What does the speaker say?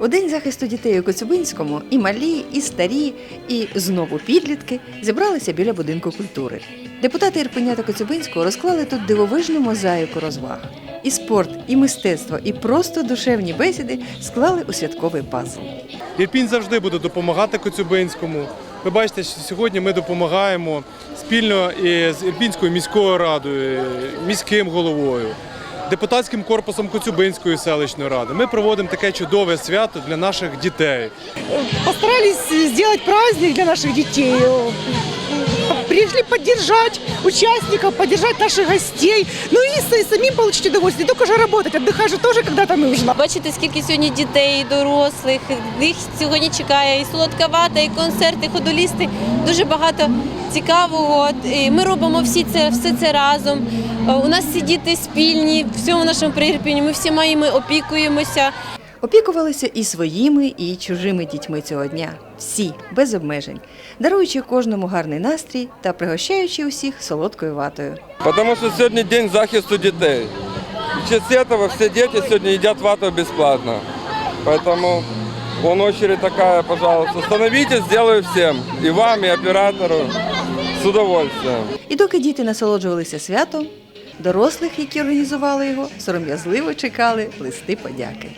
У день захисту дітей у Коцюбинському і малі, і старі, і знову підлітки зібралися біля будинку культури. Депутати Ірпеня та Коцюбинського розклали тут дивовижну мозаїку розваг. І спорт, і мистецтво, і просто душевні бесіди склали у святковий пазл. Ірпінь завжди буде допомагати Коцюбинському. Ви бачите, що сьогодні ми допомагаємо спільно із Ірпінською міською радою, міським головою, депутатським корпусом Коцюбинської селищної ради. Ми проводимо таке чудове свято для наших дітей. постарались зробити праздник для наших детей. Пришли поддержать участников, поддержать наших гостей. Ну и самим получить удовольствие. Не только же работать, отдыхать же тоже когда-то нужно. Бачите, скільки сьогодні дітей, дорослих, їх сьогодні чекає і солодка вата, і концерти, і ходолісти. Дуже багато цікавого. І Ми робимо всі це, все це разом. Е, У нас всі діти спільні, в всьому нашому прирпінні. Ми всіма їми опікуємося. Опікувалися і своїми, і чужими дітьми цього дня. Всі, без обмежень, даруючи кожному гарний настрій та пригощаючи усіх солодкою ватою. Потому что сегодня день захисту детей. И в честь этого все дети сегодня едят вату бесплатно. Поэтому вон очередь такая, пожалуйста. Становитесь, сделаю всем. И вам, и оператору. С удовольствием. І доки діти насолоджувалися святом, дорослих, які організували його, сором'язливо чекали листи подяки.